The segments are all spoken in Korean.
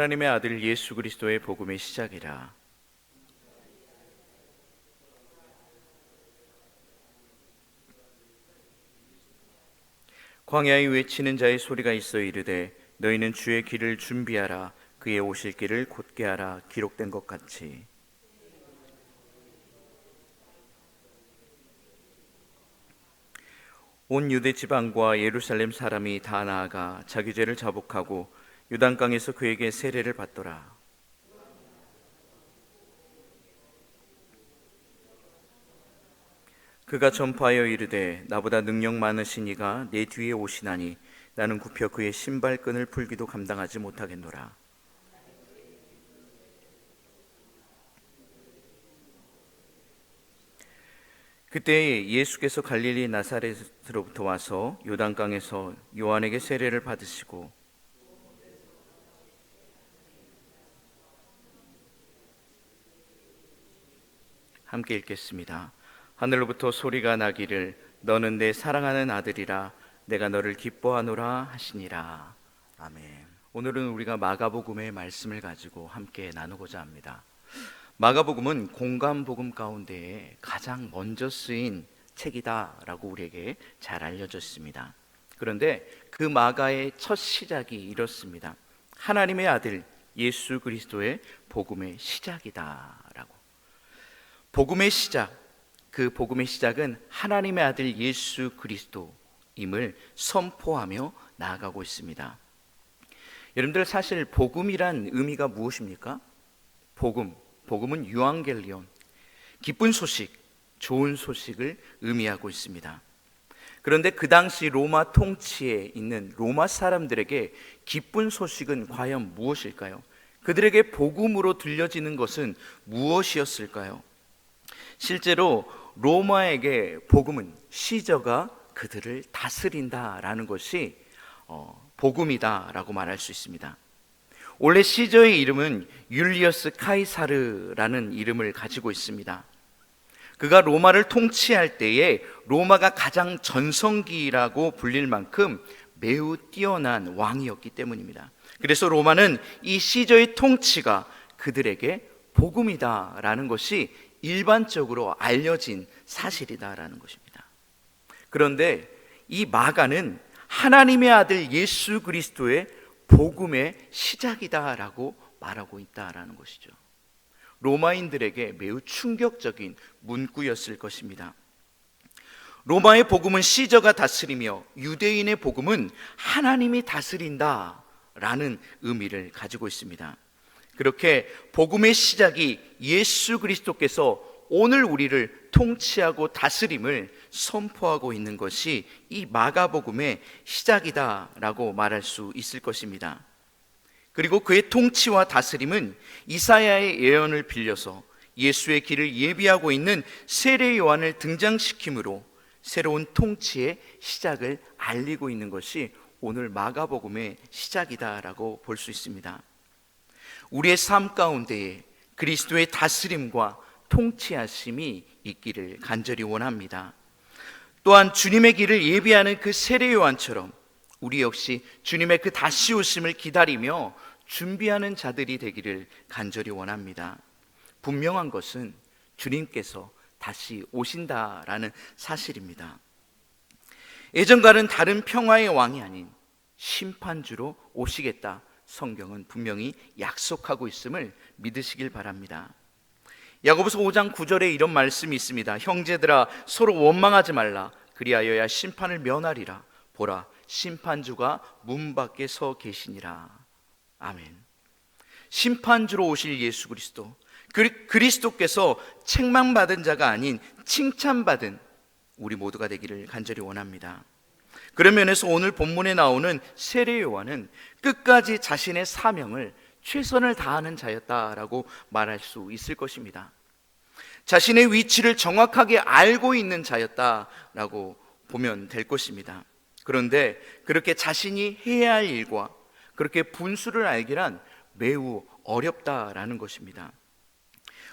하나님의 아들 예수 그리스도의 복음의 시작이라. 광야에 외치는 자의 소리가 있어 이르되 너희는 주의 길을 준비하라 그의 오실 길을 곧게 하라 기록된 것 같이 온 유대 지방과 예루살렘 사람이 다 나아가 자기 죄를 자복하고 유단 강에서 그에게 세례를 받더라 그가 전파하여 이르되 나보다 능력 많으신 이가 내 뒤에 오시나니 나는 굽혀 그의 신발끈을 풀기도 감당하지 못하겠노라. 그때 예수께서 갈릴리 나사렛으로부터 와서 요단강에서 요한에게 세례를 받으시고 함께 읽겠습니다. 하늘로부터 소리가 나기를 너는 내 사랑하는 아들이라 내가 너를 기뻐하노라 하시니라. 아멘. 오늘은 우리가 마가복음의 말씀을 가지고 함께 나누고자 합니다. 마가복음은 공간복음 가운데 가장 먼저 쓰인 책이다라고 우리에게 잘 알려졌습니다. 그런데 그 마가의 첫 시작이 이렇습니다. 하나님의 아들 예수 그리스도의 복음의 시작이다라고. 복음의 시작, 그 복음의 시작은 하나님의 아들 예수 그리스도임을 선포하며 나아가고 있습니다. 여러분들 사실 복음이란 의미가 무엇입니까? 복음, 복음은 유앙겔리온, 기쁜 소식, 좋은 소식을 의미하고 있습니다. 그런데 그 당시 로마 통치에 있는 로마 사람들에게 기쁜 소식은 과연 무엇일까요? 그들에게 복음으로 들려지는 것은 무엇이었을까요? 실제로 로마에게 복음은 시저가 그들을 다스린다라는 것이 어, 복음이다라고 말할 수 있습니다. 원래 시저의 이름은 율리어스 카이사르라는 이름을 가지고 있습니다. 그가 로마를 통치할 때에 로마가 가장 전성기라고 불릴 만큼 매우 뛰어난 왕이었기 때문입니다. 그래서 로마는 이 시저의 통치가 그들에게 복음이다라는 것이 일반적으로 알려진 사실이다라는 것입니다. 그런데 이 마가는 하나님의 아들 예수 그리스도의 복음의 시작이다라고 말하고 있다라는 것이죠. 로마인들에게 매우 충격적인 문구였을 것입니다. 로마의 복음은 시저가 다스리며 유대인의 복음은 하나님이 다스린다라는 의미를 가지고 있습니다. 그렇게 복음의 시작이 예수 그리스도께서 오늘 우리를 통치하고 다스림을 선포하고 있는 것이 이 마가복음의 시작이다라고 말할 수 있을 것입니다. 그리고 그의 통치와 다스림은 이사야의 예언을 빌려서 예수의 길을 예비하고 있는 세례 요한을 등장시킴으로 새로운 통치의 시작을 알리고 있는 것이 오늘 마가복음의 시작이다라고 볼 수 있습니다. 우리의 삶 가운데에 그리스도의 다스림과 통치하심이 있기를 간절히 원합니다. 또한 주님의 길을 예비하는 그 세례 요한처럼 우리 역시 주님의 그 다시 오심을 기다리며 준비하는 자들이 되기를 간절히 원합니다. 분명한 것은 주님께서 다시 오신다라는 사실입니다. 예전과는 다른 평화의 왕이 아닌 심판주로 오시겠다. 성경은 분명히 약속하고 있음을 믿으시길 바랍니다. 야고보서 5장 9절에 이런 말씀이 있습니다. 형제들아 서로 원망하지 말라. 그리하여야 심판을 면하리라. 보라 심판주가 문 밖에 서 계시니라. 아멘. 심판주로 오실 예수 그리스도. 그리스도께서 책망받은 자가 아닌 칭찬받은 우리 모두가 되기를 간절히 원합니다. 그런 면에서 오늘 본문에 나오는 세례 요한은 끝까지 자신의 사명을 최선을 다하는 자였다라고 말할 수 있을 것입니다. 자신의 위치를 정확하게 알고 있는 자였다라고 보면 될 것입니다. 그런데 그렇게 자신이 해야 할 일과 그렇게 분수를 알기란 매우 어렵다라는 것입니다.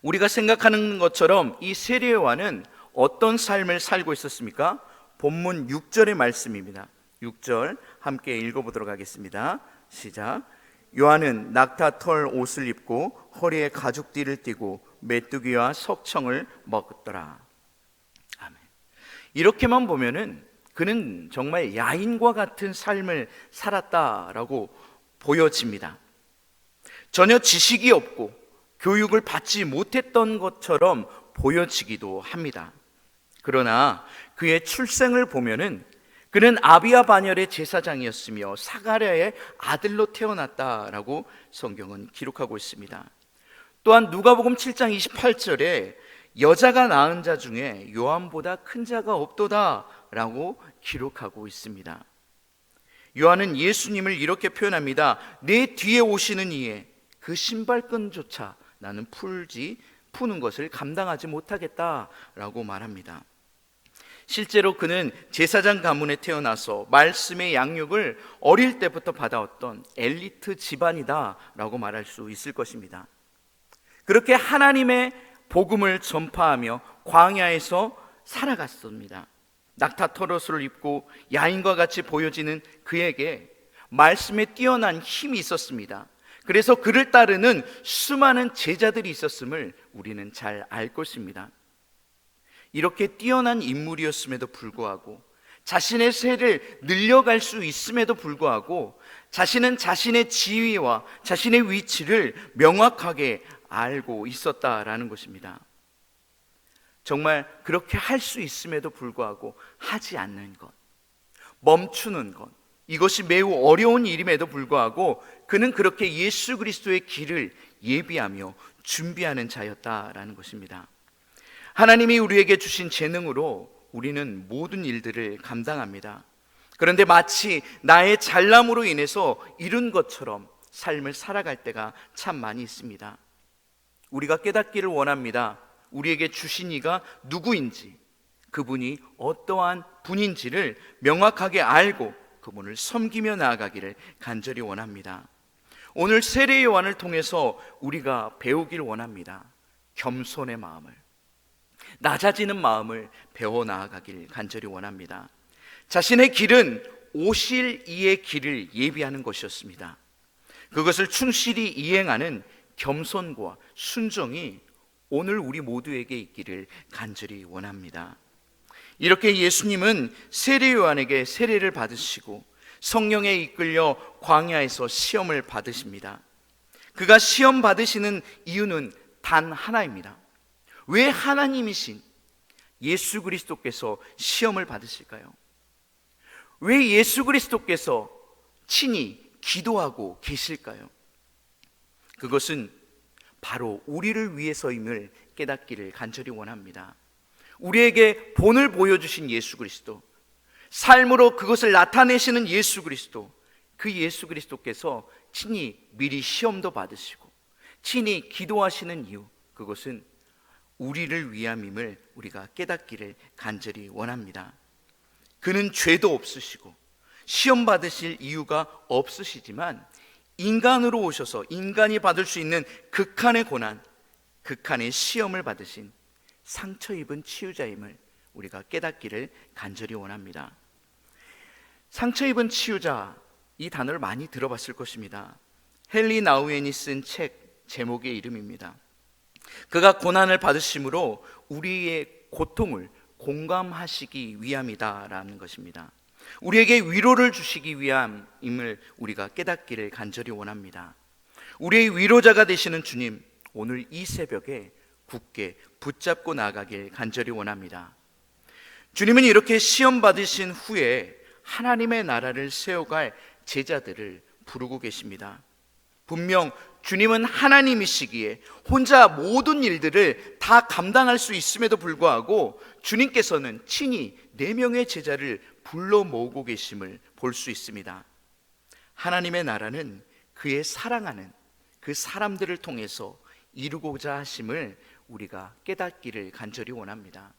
우리가 생각하는 것처럼 이 세례요한은 어떤 삶을 살고 있었습니까? 본문 6절의 말씀입니다. 6절 함께 읽어보도록 하겠습니다. 시작. 요한은 낙타 털 옷을 입고 허리에 가죽띠를 띠고 메뚜기와 석청을 먹었더라. 아멘. 이렇게만 보면은 그는 정말 야인과 같은 삶을 살았다라고 보여집니다. 전혀 지식이 없고 교육을 받지 못했던 것처럼 보여지기도 합니다. 그러나 그의 출생을 보면은 그는 아비아 반열의 제사장이었으며 사가랴의 아들로 태어났다라고 성경은 기록하고 있습니다. 또한 누가복음 7장 28절에 여자가 낳은 자 중에 요한보다 큰 자가 없도다라고 기록하고 있습니다. 요한은 예수님을 이렇게 표현합니다. 내 뒤에 오시는 이에 그 신발끈조차 나는 풀지 푸는 것을 감당하지 못하겠다라고 말합니다. 실제로 그는 제사장 가문에 태어나서 말씀의 양육을 어릴 때부터 받아왔던 엘리트 집안이다라고 말할 수 있을 것입니다. 그렇게 하나님의 복음을 전파하며 광야에서 살아갔습니다. 낙타터러스를 입고 야인과 같이 보여지는 그에게 말씀에 뛰어난 힘이 있었습니다. 그래서 그를 따르는 수많은 제자들이 있었음을 우리는 잘 알 것입니다. 이렇게 뛰어난 인물이었음에도 불구하고 자신의 세를 늘려갈 수 있음에도 불구하고 자신은 자신의 지위와 자신의 위치를 명확하게 알고 있었다라는 것입니다. 정말 그렇게 할 수 있음에도 불구하고 하지 않는 것, 멈추는 것, 이것이 매우 어려운 일임에도 불구하고 그는 그렇게 예수 그리스도의 길을 예비하며 준비하는 자였다라는 것입니다. 하나님이 우리에게 주신 재능으로 우리는 모든 일들을 감당합니다. 그런데 마치 나의 잘남으로 인해서 이룬 것처럼 삶을 살아갈 때가 참 많이 있습니다. 우리가 깨닫기를 원합니다. 우리에게 주신 이가 누구인지, 그분이 어떠한 분인지를 명확하게 알고 그분을 섬기며 나아가기를 간절히 원합니다. 오늘 세례 요한을 통해서 우리가 배우길 원합니다. 겸손의 마음을. 낮아지는 마음을 배워 나아가길 간절히 원합니다. 자신의 길은 오실 이의 길을 예비하는 것이었습니다. 그것을 충실히 이행하는 겸손과 순정이 오늘 우리 모두에게 있기를 간절히 원합니다. 이렇게 예수님은 세례 요한에게 세례를 받으시고 성령에 이끌려 광야에서 시험을 받으십니다. 그가 시험 받으시는 이유는 단 하나입니다. 왜 하나님이신 예수 그리스도께서 시험을 받으실까요? 왜 예수 그리스도께서 친히 기도하고 계실까요? 그것은 바로 우리를 위해서임을 깨닫기를 간절히 원합니다. 우리에게 본을 보여주신 예수 그리스도, 삶으로 그것을 나타내시는 예수 그리스도, 그 예수 그리스도께서 친히 미리 시험도 받으시고, 친히 기도하시는 이유, 그것은 우리를 위함임을 우리가 깨닫기를 간절히 원합니다. 그는 죄도 없으시고, 시험 받으실 이유가 없으시지만, 인간으로 오셔서 인간이 받을 수 있는 극한의 고난, 극한의 시험을 받으신 상처 입은 치유자임을 우리가 깨닫기를 간절히 원합니다. 상처 입은 치유자 이 단어를 많이 들어봤을 것입니다. 헨리 나우엔이 쓴 책 제목의 이름입니다. 그가 고난을 받으심으로 우리의 고통을 공감하시기 위함이다라는 것입니다. 우리에게 위로를 주시기 위함임을 우리가 깨닫기를 간절히 원합니다. 우리의 위로자가 되시는 주님, 오늘 이 새벽에 굳게 붙잡고 나가길 간절히 원합니다. 주님은 이렇게 시험 받으신 후에 하나님의 나라를 세워갈 제자들을 부르고 계십니다. 분명 주님은 하나님이시기에 혼자 모든 일들을 다 감당할 수 있음에도 불구하고 주님께서는 친히 네 명의 제자를 불러 모으고 계심을 볼 수 있습니다. 하나님의 나라는 그의 사랑하는 그 사람들을 통해서 이루고자 하심을 우리가 깨닫기를 간절히 원합니다.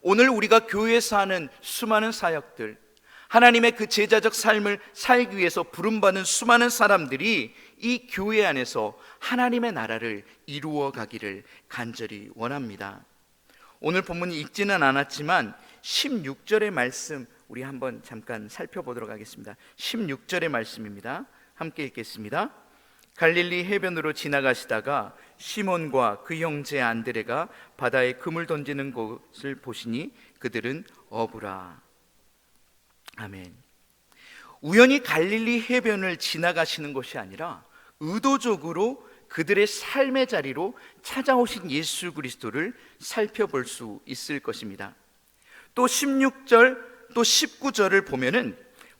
오늘 우리가 교회에서 하는 수많은 사역들, 하나님의 그 제자적 삶을 살기 위해서 부름받는 수많은 사람들이 이 교회 안에서 하나님의 나라를 이루어 가기를 간절히 원합니다. 오늘 본문이 읽지는 않았지만 16절의 말씀 우리 한번 잠깐 살펴보도록 하겠습니다. 16절의 말씀입니다. 함께 읽겠습니다. 갈릴리 해변으로 지나가시다가 시몬과 그 형제 안드레가 바다에 금을 던지는 것을 보시니 그들은 어부라. 아멘. 우연히 갈릴리 해변을 지나가시는 것이 아니라 의도적으로 그들의 삶의 자리로 찾아오신 예수 그리스도를 살펴볼 수 있을 것입니다. 또 16절 또 19절을 보면은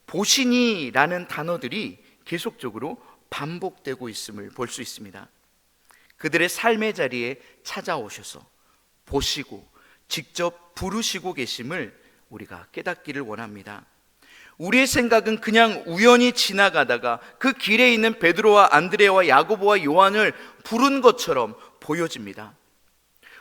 보시니라는 단어들이 계속적으로 반복되고 있음을 볼 수 있습니다. 그들의 삶의 자리에 찾아오셔서 보시고 직접 부르시고 계심을 우리가 깨닫기를 원합니다. 우리의 생각은 그냥 우연히 지나가다가 그 길에 있는 베드로와 안드레와 야고보와 요한을 부른 것처럼 보여집니다.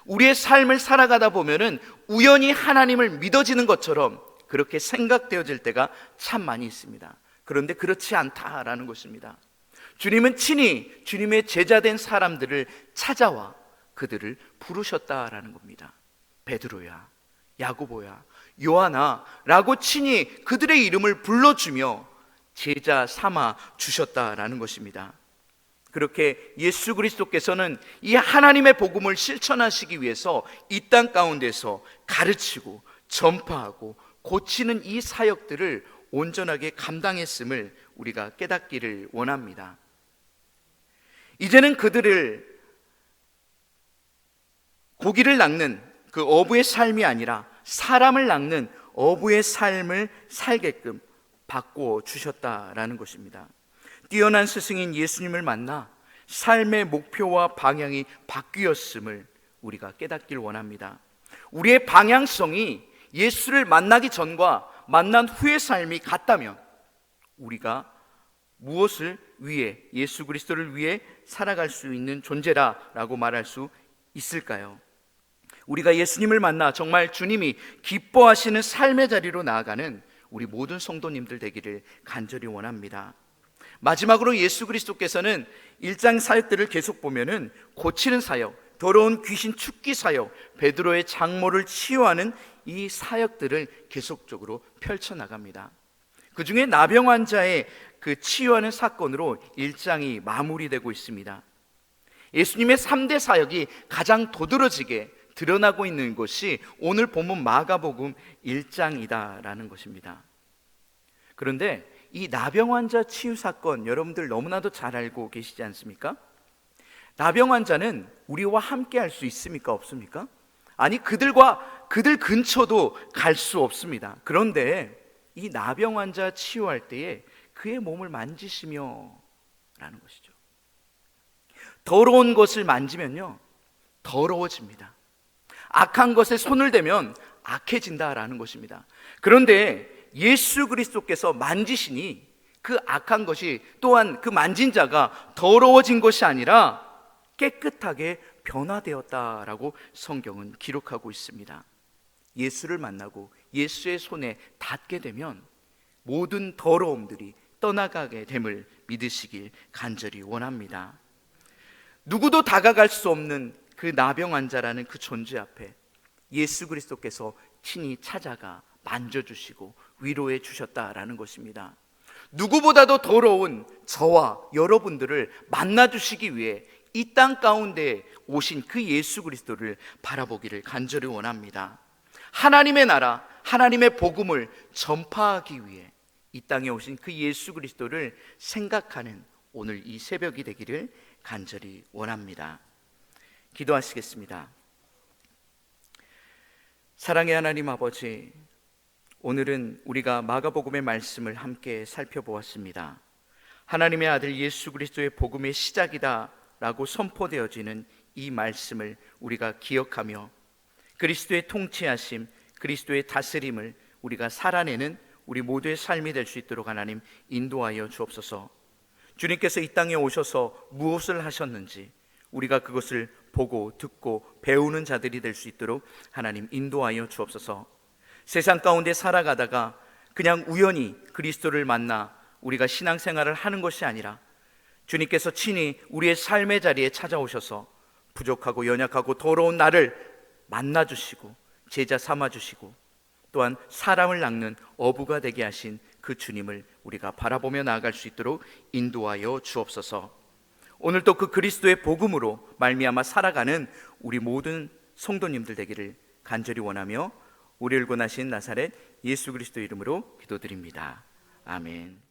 우리의 삶을 살아가다 보면은 우연히 하나님을 믿어지는 것처럼 그렇게 생각되어질 때가 참 많이 있습니다. 그런데 그렇지 않다라는 것입니다. 주님은 친히 주님의 제자된 사람들을 찾아와 그들을 부르셨다라는 겁니다. 베드로야, 야고보야, 요하나라고 친히 그들의 이름을 불러주며 제자 삼아 주셨다라는 것입니다. 그렇게 예수 그리스도께서는 이 하나님의 복음을 실천하시기 위해서 이 땅 가운데서 가르치고 전파하고 고치는 이 사역들을 온전하게 감당했음을 우리가 깨닫기를 원합니다. 이제는 그들을 고기를 낚는 그 어부의 삶이 아니라 사람을 낚는 어부의 삶을 살게끔 바꾸어 주셨다라는 것입니다. 뛰어난 스승인 예수님을 만나 삶의 목표와 방향이 바뀌었음을 우리가 깨닫길 원합니다. 우리의 방향성이 예수를 만나기 전과 만난 후의 삶이 같다면 우리가 무엇을 위해 예수 그리스도를 위해 살아갈 수 있는 존재라라고 말할 수 있을까요? 우리가 예수님을 만나 정말 주님이 기뻐하시는 삶의 자리로 나아가는 우리 모든 성도님들 되기를 간절히 원합니다. 마지막으로 예수 그리스도께서는 일장 사역들을 계속 보면은 고치는 사역, 더러운 귀신 축기 사역, 베드로의 장모를 치유하는 이 사역들을 계속적으로 펼쳐 나갑니다. 그 중에 나병 환자의 그 치유하는 사건으로 일장이 마무리되고 있습니다. 예수님의 3대 사역이 가장 도드러지게 드러나고 있는 것이 오늘 본문 마가복음 1장이다라는 것입니다. 그런데 이 나병 환자 치유 사건 여러분들 너무나도 잘 알고 계시지 않습니까? 나병 환자는 우리와 함께 할 수 있습니까? 없습니까? 아니 그들과 그들 근처도 갈 수 없습니다. 그런데 이 나병 환자 치유할 때에 그의 몸을 만지시며 라는 것이죠. 더러운 것을 만지면요. 더러워집니다. 악한 것에 손을 대면 악해진다라는 것입니다. 그런데 예수 그리스도께서 만지시니 그 악한 것이 또한 그 만진 자가 더러워진 것이 아니라 깨끗하게 변화되었다라고 성경은 기록하고 있습니다. 예수를 만나고 예수의 손에 닿게 되면 모든 더러움들이 떠나가게 됨을 믿으시길 간절히 원합니다. 누구도 다가갈 수 없는 그 나병 환자라는 그 존재 앞에 예수 그리스도께서 친히 찾아가 만져주시고 위로해 주셨다라는 것입니다. 누구보다도 더러운 저와 여러분들을 만나주시기 위해 이 땅 가운데 오신 그 예수 그리스도를 바라보기를 간절히 원합니다. 하나님의 나라, 하나님의 복음을 전파하기 위해 이 땅에 오신 그 예수 그리스도를 생각하는 오늘 이 새벽이 되기를 간절히 원합니다. 기도하시겠습니다. 사랑의 하나님 아버지, 오늘은 우리가 마가복음의 말씀을 함께 살펴보았습니다. 하나님의 아들 예수 그리스도의 복음의 시작이다라고 선포되어지는 이 말씀을 우리가 기억하며 그리스도의 통치하심, 그리스도의 다스림을 우리가 살아내는 우리 모두의 삶이 될 수 있도록 하나님 인도하여 주옵소서. 주님께서 이 땅에 오셔서 무엇을 하셨는지 우리가 그것을 보고 듣고 배우는 자들이 될 수 있도록 하나님 인도하여 주옵소서. 세상 가운데 살아가다가 그냥 우연히 그리스도를 만나 우리가 신앙생활을 하는 것이 아니라 주님께서 친히 우리의 삶의 자리에 찾아오셔서 부족하고 연약하고 더러운 나를 만나 주시고 제자 삼아 주시고 또한 사람을 낚는 어부가 되게 하신 그 주님을 우리가 바라보며 나아갈 수 있도록 인도하여 주옵소서. 오늘도 그 그리스도의 복음으로 말미암아 살아가는 우리 모든 성도님들 되기를 간절히 원하며 우리를 권하신 나사렛 예수 그리스도 이름으로 기도드립니다. 아멘.